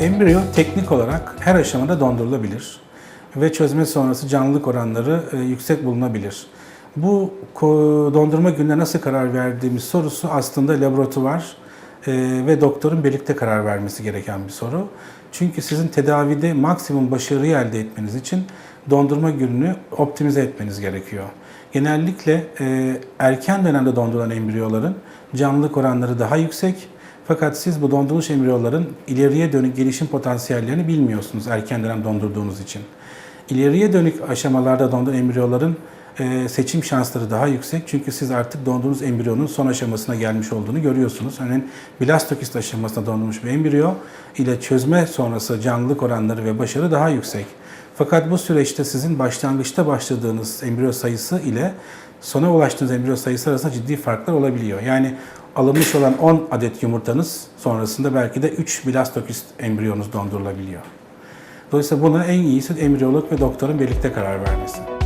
Embriyo teknik olarak her aşamada dondurulabilir ve çözme sonrası canlılık oranları e, yüksek bulunabilir. Bu dondurma gününe nasıl karar verdiğimiz sorusu aslında laboratuvar e, ve doktorun birlikte karar vermesi gereken bir soru. Çünkü sizin tedavide maksimum başarıyı elde etmeniz için dondurma gününü optimize etmeniz gerekiyor. Genellikle e, erken dönemde dondurulan embriyoların canlılık oranları daha yüksek fakat siz bu dondurulmuş embriyoların ileriye dönük gelişim potansiyellerini bilmiyorsunuz erken dönem dondurduğunuz için. İleriye dönük aşamalarda dondurulan embriyoların e, seçim şansları daha yüksek. Çünkü siz artık donduğunuz embriyonun son aşamasına gelmiş olduğunu görüyorsunuz. Örneğin blastokist aşamasında dondurulmuş bir embriyo ile çözme sonrası canlılık oranları ve başarı daha yüksek. Fakat bu süreçte sizin başlangıçta başladığınız embriyo sayısı ile sona ulaştığınız embriyo sayısı arasında ciddi farklar olabiliyor. Yani alınmış olan 10 adet yumurtanız sonrasında belki de 3 blastokist embriyonuz dondurulabiliyor. Dolayısıyla buna en iyisi embriyolog ve doktorun birlikte karar vermesi.